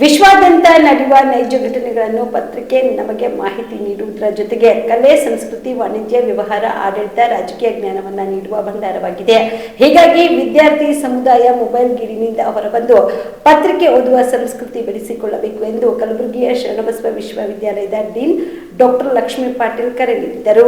ವಿಶ್ವಾದ್ಯಂತ ನಡೆಯುವ ನೈಜ ಘಟನೆಗಳನ್ನು ಪತ್ರಿಕೆ ನಮಗೆ ಮಾಹಿತಿ ನೀಡುವುದರ ಜೊತೆಗೆ ಕಲೆ, ಸಂಸ್ಕೃತಿ, ವಾಣಿಜ್ಯ, ವ್ಯವಹಾರ, ಆಡಳಿತ, ರಾಜಕೀಯ ಜ್ಞಾನವನ್ನು ನೀಡುವ ಭಂಡಾರವಾಗಿದೆ. ಹೀಗಾಗಿ ವಿದ್ಯಾರ್ಥಿ ಸಮುದಾಯ ಮೊಬೈಲ್ ಗಿರಿನಿಂದ ಹೊರಬಂದು ಪತ್ರಿಕೆ ಓದುವ ಸಂಸ್ಕೃತಿ ಬೆಳೆಸಿಕೊಳ್ಳಬೇಕು ಎಂದು ಕಲಬುರಗಿಯ ಶರಣಬಸವ ವಿಶ್ವವಿದ್ಯಾಲಯದ ಡೀನ್ ಡಾಕ್ಟರ್ ಲಕ್ಷ್ಮೀ ಪಾಟೀಲ್ ಕರೆ ನೀಡಿದರು.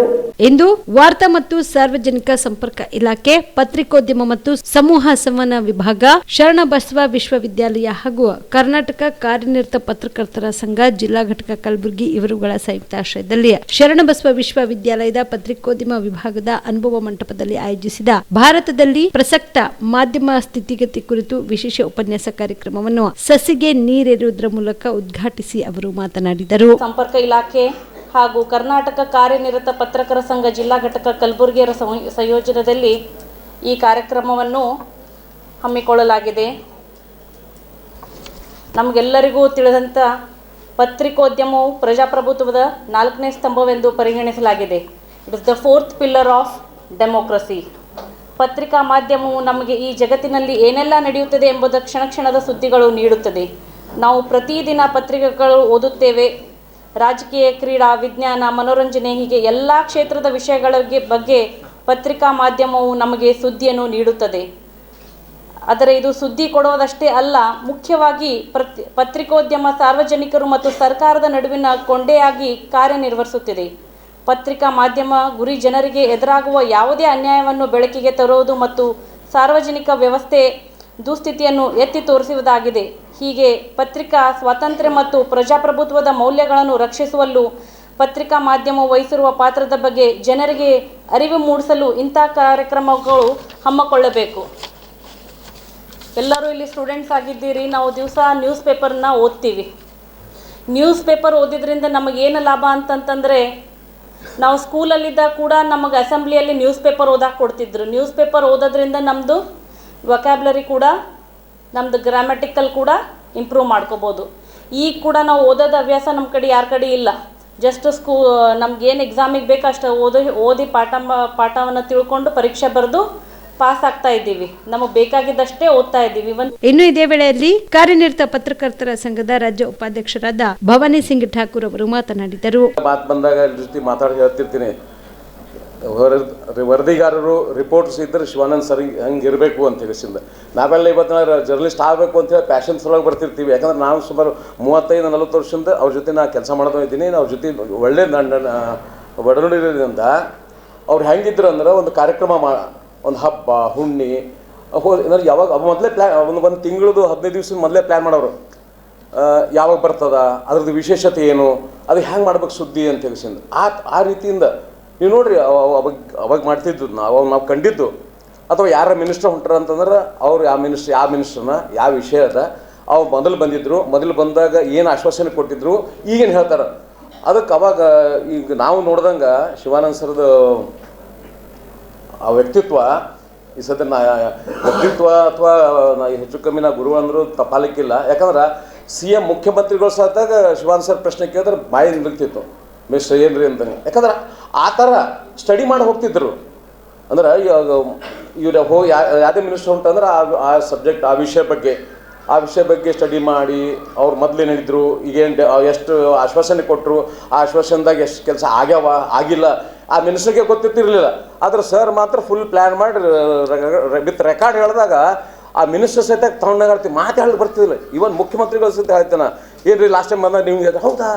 ಇಂದು ವಾರ್ತಾ ಮತ್ತು ಸಾರ್ವಜನಿಕ ಸಂಪರ್ಕ ಇಲಾಖೆ, ಪತ್ರಿಕೋದ್ಯಮ ಮತ್ತು ಸಮೂಹ ಸಂವಹನ ವಿಭಾಗ, ಶರಣಬಸವ ವಿಶ್ವವಿದ್ಯಾಲಯ ಹಾಗೂ ಕರ್ನಾಟಕ ಕಾರ್ಯನಿರತ ಪತ್ರಕರ್ತರ ಸಂಘ ಜಿಲ್ಲಾ ಘಟಕ ಕಲಬುರಗಿ ಇವರುಗಳ ಸಂಯುಕ್ತಾಶ್ರಯದಲ್ಲಿ ಶರಣಬಸವ ವಿಶ್ವವಿದ್ಯಾಲಯದ ಪತ್ರಿಕೋದ್ಯಮ ವಿಭಾಗದ ಅನುಭವ ಮಂಟಪದಲ್ಲಿ ಆಯೋಜಿಸಿದ ಭಾರತದಲ್ಲಿ ಪ್ರಸಕ್ತ ಮಾಧ್ಯಮ ಸ್ಥಿತಿಗತಿ ಕುರಿತು ವಿಶೇಷ ಉಪನ್ಯಾಸ ಕಾರ್ಯಕ್ರಮವನ್ನು ಸಸಿಗೆ ನೀರೇರುವುದರ ಮೂಲಕ ಉದ್ಘಾಟಿಸಿ ಅವರು ಮಾತನಾಡಿದರು. ಸಂಪರ್ಕ ಇಲಾಖೆ ಹಾಗೂ ಕರ್ನಾಟಕ ಕಾರ್ಯನಿರತ ಪತ್ರಕರ ಸಂಘ ಜಿಲ್ಲಾ ಘಟಕ ಕಲಬುರಗಿಯರ ಸಂಯೋ- ಸಂಯೋಜನದಲ್ಲಿ ಈ ಕಾರ್ಯಕ್ರಮವನ್ನು ಹಮ್ಮಿಕೊಳ್ಳಲಾಗಿದೆ. ನಮಗೆಲ್ಲರಿಗೂ ತಿಳಿದಂಥ ಪತ್ರಿಕೋದ್ಯಮವು ಪ್ರಜಾಪ್ರಭುತ್ವದ ನಾಲ್ಕನೇ ಸ್ತಂಭವೆಂದು ಪರಿಗಣಿಸಲಾಗಿದೆ. It is the fourth pillar of democracy ಪತ್ರಿಕಾ ಮಾಧ್ಯಮವು ನಮಗೆ ಈ ಜಗತ್ತಿನಲ್ಲಿ ಏನೆಲ್ಲ ನಡೆಯುತ್ತದೆ ಎಂಬುದ ಕ್ಷಣ ಕ್ಷಣದ ಸುದ್ದಿಗಳು ನೀಡುತ್ತದೆ. ನಾವು ಪ್ರತಿದಿನ ಪತ್ರಿಕೆಗಳು ಓದುತ್ತೇವೆ. ರಾಜಕೀಯ, ಕ್ರೀಡಾ, ವಿಜ್ಞಾನ, ಮನೋರಂಜನೆ ಹೀಗೆ ಎಲ್ಲ ಕ್ಷೇತ್ರದ ವಿಷಯಗಳ ಬಗ್ಗೆ ಪತ್ರಿಕಾ ಮಾಧ್ಯಮವು ನಮಗೆ ಸುದ್ದಿಯನ್ನು ನೀಡುತ್ತದೆ. ಆದರೆ ಇದು ಸುದ್ದಿ ಕೊಡುವುದಷ್ಟೇ ಅಲ್ಲ, ಮುಖ್ಯವಾಗಿ ಪ್ರತಿ ಪತ್ರಿಕೋದ್ಯಮ ಸಾರ್ವಜನಿಕರು ಮತ್ತು ಸರ್ಕಾರದ ನಡುವಿನ ಕೊಂಡೆಯಾಗಿ ಕಾರ್ಯನಿರ್ವಹಿಸುತ್ತಿದೆ. ಪತ್ರಿಕಾ ಮಾಧ್ಯಮ ಗುರಿ ಜನರಿಗೆ ಎದುರಾಗುವ ಯಾವುದೇ ಅನ್ಯಾಯವನ್ನು ಬೆಳಕಿಗೆ ತರುವುದು ಮತ್ತು ಸಾರ್ವಜನಿಕ ವ್ಯವಸ್ಥೆ ದುಸ್ಥಿತಿಯನ್ನು ಎತ್ತಿ ತೋರಿಸುವುದಾಗಿದೆ. ಹೀಗೆ ಪತ್ರಿಕಾ ಸ್ವಾತಂತ್ರ್ಯ ಮತ್ತು ಪ್ರಜಾಪ್ರಭುತ್ವದ ಮೌಲ್ಯಗಳನ್ನು ರಕ್ಷಿಸುವಲ್ಲೂ ಪತ್ರಿಕಾ ಮಾಧ್ಯಮ ವಹಿಸಿರುವ ಪಾತ್ರದ ಬಗ್ಗೆ ಜನರಿಗೆ ಅರಿವು ಮೂಡಿಸಲು ಇಂಥ ಕಾರ್ಯಕ್ರಮಗಳು ಹಮ್ಮಿಕೊಳ್ಳಬೇಕು. ಎಲ್ಲರೂ ಇಲ್ಲಿ ಸ್ಟೂಡೆಂಟ್ಸ್ ಆಗಿದ್ದೀರಿ. ನಾವು ದಿವಸ ನ್ಯೂಸ್ ಪೇಪರ್ನ ಓದ್ತೀವಿ. ನ್ಯೂಸ್ ಪೇಪರ್ ಓದಿದ್ರಿಂದ ನಮಗೇನು ಲಾಭ ಅಂತಂತಂದರೆ, ನಾವು ಸ್ಕೂಲಲ್ಲಿದ್ದಾಗ ಕೂಡ ನಮಗೆ ಅಸೆಂಬ್ಲಿಯಲ್ಲಿ ನ್ಯೂಸ್ ಪೇಪರ್ ಓದಕ್ಕೆ ಕೊಡ್ತಿದ್ರು. ನ್ಯೂಸ್ ಪೇಪರ್ ಓದೋದ್ರಿಂದ ನಮ್ಮದು ವೊಕ್ಯಾಬ್ಲರಿ ಕೂಡ ನಮ್ಮದು ಗ್ರಾಮ್ಯಾಟಿಕಲ್ ಕೂಡ ಇಂಪ್ರೂವ್ ಮಾಡ್ಕೋಬೋದು. ಈಗ ಕೂಡ ನಾವು ಓದೋದು ಹವ್ಯಾಸ ನಮ್ಮ ಕಡೆ ಯಾರ ಕಡೆ ಇಲ್ಲ. ಜಸ್ಟ್ ಸ್ಕೂ ನಮ್ಗೇನು ಎಕ್ಸಾಮಿಗೆ ಬೇಕು ಅಷ್ಟು ಓದಿ ಓದಿ ಪಾಠ ಪಾಠವನ್ನು ತಿಳ್ಕೊಂಡು ಪರೀಕ್ಷೆ ಬರೆದು ಪಾಸ್ ಆಗ್ತಾ ಇದ್ದೀವಿ. ನಮಗೆ ಬೇಕಾಗಿದ್ದಷ್ಟೇ ಓದ್ತಾ ಇದ್ದೀವಿ. ಒಂದು ಇನ್ನು ಇದೇ ವೇಳೆಯಲ್ಲಿ ಕಾರ್ಯನಿರತ ಪತ್ರಕರ್ತರ ಸಂಘದ ರಾಜ್ಯ ಉಪಾಧ್ಯಕ್ಷರಾದ ಭವಾನಿ ಸಿಂಗ್ ಠಾಕೂರ್ ಅವರು ಮಾತನಾಡಿದರು. ಮಾತು ಬಂದಾಗ ಜೊತೆ ಮಾತಾಡಿ ಹೇಳ್ತಿರ್ತೀನಿ. ವರ- ವರದಿಗಾರರು ರಿಪೋರ್ಟ್ಸ್ ಇದ್ದರೆ ಶಿವಾನಂದ್ ಸರ್ ಹಂಗೆ ಇರಬೇಕು ಅಂತ ಹೇಳಿಸಿಂದ ನಾವೆಲ್ಲ ಇವತ್ತು ಜರ್ನಲಿಸ್ಟ್ ಆಗಬೇಕು ಅಂತ ಹೇಳಿ ಪ್ಯಾಷನ್ ಸಲುವಾಗಿ ಬರ್ತಿರ್ತೀವಿ. ಯಾಕಂದ್ರೆ ನಾವು ಸುಮಾರು ಮೂವತ್ತೈದು ನಲವತ್ತು ವರ್ಷದಿಂದ ಅವ್ರ ಜೊತೆ ನಾನು ಕೆಲಸ ಮಾಡ್ತಾ ಇದ್ದೀನಿ. ಅವ್ರ ಜೊತೆ ಒಳ್ಳೆ ನನ್ನ ಒಡನುಡಿರೋದ್ರಿಂದ ಅವ್ರು ಹೆಂಗಿದ್ರು ಅಂದ್ರೆ ಒಂದು ಕಾರ್ಯಕ್ರಮ ಮಾ ಒಂದು ಹಬ್ಬ, ಹುಣ್ಣಿ ಅಂದ್ರೆ ಯಾವಾಗ ಮೊದಲೇ ಪ್ಲ್ಯಾನ್ ಒಂದು ಒಂದು ತಿಂಗಳದು ಹದಿನೈದು ದಿವ್ಸ ಮೊದಲೇ ಪ್ಲ್ಯಾನ್ ಮಾಡೋರು. ಯಾವಾಗ ಬರ್ತದ, ಅದ್ರದ್ದು ವಿಶೇಷತೆ ಏನು, ಅದು ಹ್ಯಾಂಗೆ ಮಾಡ್ಬೇಕು ಸುದ್ದಿ ಅಂತ ಹೇಳಿಸಿಂದ. ಆ ಆ ರೀತಿಯಿಂದ, ನೀವು ನೋಡ್ರಿ, ಅವ- ಅವ- ಅವಾಗ ಅವಾಗ ಮಾಡ್ತಿದ್ದು ನಾವು, ಅವಾಗ ನಾವು ಕಂಡಿದ್ದು. ಅಥವಾ ಯಾರ ಮಿನಿಸ್ಟರ್ ಹೊಂಟ್ರ ಅಂತಂದ್ರೆ, ಅವ್ರು ಯಾವ ಮಿನಿಸ್ಟರ್ ಯಾವ ಮಿನಿಸ್ಟರ್ನ ಯಾವ ವಿಷಯ ಅದ ಅವ್ರು ಮೊದಲು ಬಂದಿದ್ದರು ಮೊದಲು ಬಂದಾಗ ಏನು ಆಶ್ವಾಸನೆ ಕೊಟ್ಟಿದ್ರು, ಈಗೇನು ಹೇಳ್ತಾರೆ. ಅದಕ್ಕೆ ಅವಾಗ, ಈಗ ನಾವು ನೋಡ್ದಂಗೆ ಶಿವಾನಂದ್ ಸರ್ದು ಆ ವ್ಯಕ್ತಿತ್ವ, ಈ ಸದ್ಯ ನಾ, ವ್ಯಕ್ತಿತ್ವ ಅಥವಾ ನಾ ಹೆಚ್ಚು ಕಮ್ಮಿ ನಾ ಗುರು ಅಂದರೂ ತಪ್ಪಾಲಿಕ್ಕಿಲ್ಲ ಯಾಕಂದ್ರೆ ಸಿ ಎಂ ಮುಖ್ಯಮಂತ್ರಿಗಳು ಸತ್ತಾಗ ಶಿವಾನ್ ಸರ್ ಪ್ರಶ್ನೆ ಕೇಳಿದ್ರೆ ಬಾಯಿ ನಿಲ್ತಿತ್ತು. ಮಿಸ್ಟರ್ ಏನ್ರಿ? ಅಂತಾನೆ ಯಾಕಂದ್ರೆ ಆ ಥರ ಸ್ಟಡಿ ಮಾಡಿ ಹೋಗ್ತಿದ್ರು. ಅಂದ್ರೆ ಇವಾಗ ಇವ್ರು ಹೋಗಿ ಯಾ, ಯಾವುದೇ ಮಿನಿಸ್ಟರ್ ಹೊಂಟಂದ್ರೆ ಆ ಆ ಸಬ್ಜೆಕ್ಟ್ ಆ ವಿಷಯ ಬಗ್ಗೆ. ಆ ವಿಷಯ ಬಗ್ಗೆ ಸ್ಟಡಿ ಮಾಡಿ, ಅವ್ರು ಮೊದಲು ಏನಿದ್ರು ಈಗೇನು, ಎಷ್ಟು ಆಶ್ವಾಸನೆ ಕೊಟ್ಟರು ಆ ಆಶ್ವಾಸನದಾಗ ಎಷ್ಟು ಕೆಲಸ ಆಗ್ಯಾವ? ಆಗಿಲ್ಲ. ಆ ಮಿನಿಸ್ಟರ್ಗೆ ಗೊತ್ತಿತ್ತಿರಲಿಲ್ಲ ಆದ್ರೆ ಸರ್ ಮಾತ್ರ ಫುಲ್ ಪ್ಲ್ಯಾನ್ ಮಾಡಿ ವಿತ್ ರೆಕಾರ್ಡ್ ಹೇಳಿದಾಗ ಆ ಮಿನಿಸ್ಟರ್ ಸಹಿತ ತಗೊಂಡಾಗ ಮಾತು ಹೇಳಿ ಬರ್ತಿದ್ದಿಲ್ಲ ಇವನ್ ಮುಖ್ಯಮಂತ್ರಿಗಳ ಸಹಿತ ಹೇಳ್ತಾನ ಏನು ರೀ ಲಾಸ್ಟ್ ಟೈಮ್ ಬಂದಾಗ ನಿಮ್ಗೆ, ಹೌದಾ?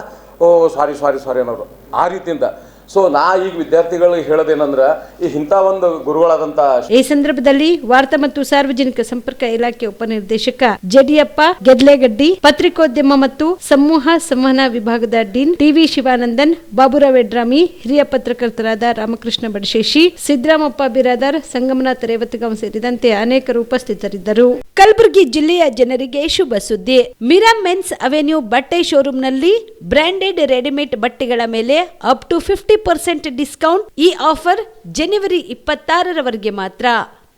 ಓ ಸಾರಿ ಸಾರಿ ಸಾರಿ ಅನ್ನೋರು ಆ ರೀತಿಯಿಂದ. ಸೊ ನಾ ಈಗ ವಿದ್ಯಾರ್ಥಿಗಳಿಗೆ ಹೇಳೋದೇನಂದ್ರೆ, ಈ ಇಂಥ ಒಂದು ಗುರುಗಳಾದಂತ ಈ ಸಂದರ್ಭದಲ್ಲಿ ವಾರ್ತಾ ಮತ್ತು ಸಾರ್ವಜನಿಕ ಸಂಪರ್ಕ ಇಲಾಖೆ ಉಪನಿರ್ದೇಶಕ ಜಡಿಯಪ್ಪ ಗೆದ್ಲೆಗಡ್ಡಿ, ಪತ್ರಿಕೋದ್ಯಮ ಮತ್ತು ಸಮೂಹ ಸಂವಹನ ವಿಭಾಗದ ಡೀನ್ ಟಿವಿ ಶಿವಾನಂದನ್, ಬಾಬುರಾವ್ ಎಡ್ರಾಮಿ, ಹಿರಿಯ ಪತ್ರಕರ್ತರಾದ ರಾಮಕೃಷ್ಣ ಬಡಶೇಷಿ, ಸಿದ್ದರಾಮಪ್ಪ ಬಿರಾದರ್, ಸಂಗಮನಾಥ ರೇವತ್ಗಾಂ ಸೇರಿದಂತೆ ಅನೇಕರು ಉಪಸ್ಥಿತರಿದ್ದರು. ಕಲಬುರಗಿ ಜಿಲ್ಲೆಯ ಜನರಿಗೆ ಶುಭ ಸುದ್ದಿ. ಮಿರಾ ಮೆನ್ಸ್ ಅವೆನ್ಯೂ ಬಟ್ಟೆ ಶೋರೂಮ್ನಲ್ಲಿ ಬ್ರಾಂಡೆಡ್ ರೆಡಿಮೇಡ್ ಬಟ್ಟೆಗಳ ಮೇಲೆ up to fifty percent discount ಈ ಆಫರ್ ಜನವರಿ ಇಪ್ಪತ್ತಾರರವರೆಗೆ ಮಾತ್ರ.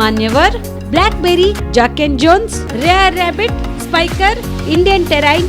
Manyavar Blackberry Jack and Jones Rare Rabbit Spykar Indian Terrain